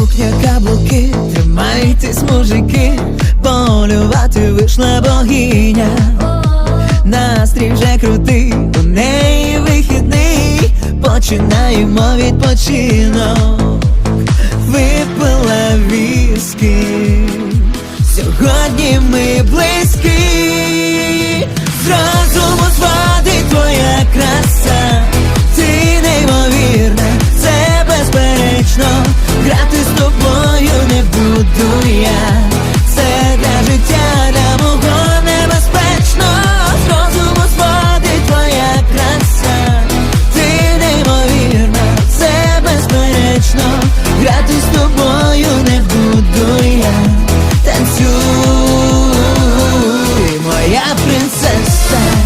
Кухня, каблуки, тримайтесь, мужики, полювати вийшла богиня, настрій вже крутий, у неї вихідний, починаємо відпочинок, випила віски, сьогодні ми близькі.